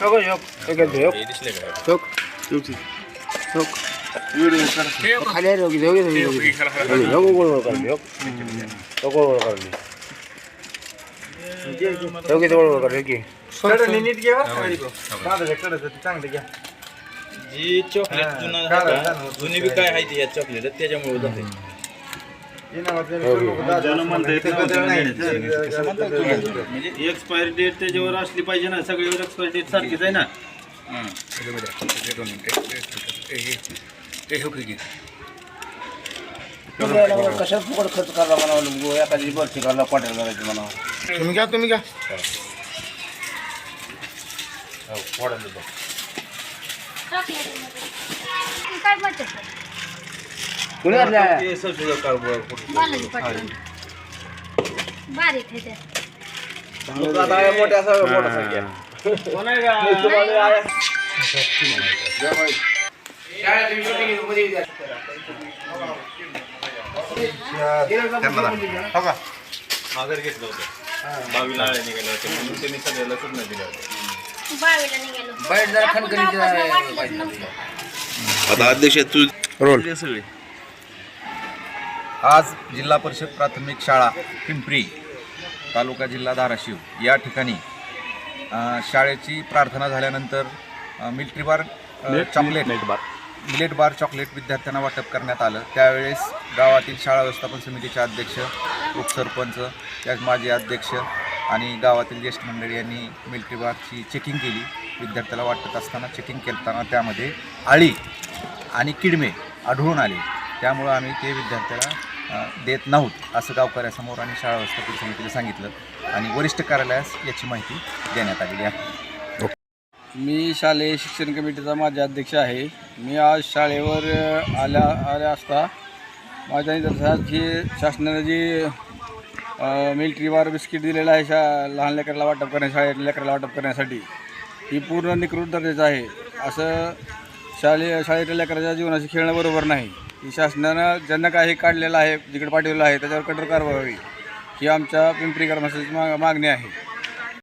नको योग एक योग हे दिसले का योग योग योग खाली आहे योग योग योग योग योग गोळ गोळ कर योग योग गोळ गोळ कर योग गोळ गोळ कर योग कडं नीट घे बरं का बाई. काढायचं, काढायचं, ते चांगलं घ्या जी चॉकलेट हा, जुनं काढा, आहे का, काढा. जुनी बी काय आहे ती या चॉकलेट त्याच्यामुळे जाते ज्याला म्हणता येत? म्हणजे एक्सपायरी डेट त्याच्यावर असली पाहिजे ना सगळीवर एक्सपायरी डेट सारखीच आहे ना कशा फुकट खर्च करायला म्हणावं एखादी बरची करायला पाट्या करायची म्हणावं तुम्ही घ्या तुम्ही घ्या. काय म्हणते कुणी घातल्या ते सगळं कारभार करून. बालाजी पाटील. बारीक आहे ते. मोठ्या असं मोठा संख्या हो का माघार घेतलं होतं. बावीला म्हणून त्यांनी सगळ्याला सूचना दिल्या होत्या बावीला निघालो बाहेर जरा खणखणीत वाटलंच. नव्हतं. आता अध्यक्ष तू रोल. सगळे. आज जिल्हा परिषद प्राथमिक शाळा पिंपरी तालुका जिल्हा धाराशिव. या ठिकाणी शाळेची प्रार्थना झाल्यानंतर millet bar chocolate millet bar chocolate विद्यार्थ्यांना वाटप करण्यात आलं. त्यावेळेस गावातील शाळा व्यवस्थापन समितीचे अध्यक्ष उपसरपंच त्याच माजी अध्यक्ष आणि गावातील ज्येष्ठ मंडळी यांनी मिल्ट्री बारची चेकिंग केली. विद्यार्थ्याला वाटत असताना चेकिंग करताना त्यामध्ये आळी आणि किडमे आढळून आले. त्यामुळं आम्ही ते विद्यार्थ्याला देत नाहोत असं गावकऱ्यासमोर आणि शाळा व्यवस्थापन समितीला सांगितलं आणि वरिष्ठ कार्यालयास याची माहिती देण्यात आलेली आहे. मी शालेय शिक्षण कमिटीचा माझे अध्यक्ष आहे. मी आज शाळेवर आल्या आल्या असता माझ्या निदर्शनात जी शासनाने जी मिल्ट्री बार बिस्किट दिलेलं आहे शा लहान लेकराला वाटप करण्या शाळेत लेकराला वाटप करण्यासाठी ही पूर्ण निकृत दर्जाचं आहे. असं शालेय शाळेतील लेकराच्या जीवनाशी खेळणं बरोबर नाही. शासनानं ज्यांना काही काढलेलं आहे जिकडे पाठवलेलं आहे त्याच्यावर कठोर कारवाई व्हावी. ही आमच्या पिंपरी कर्मचाऱ्याची मा मागणी आहे.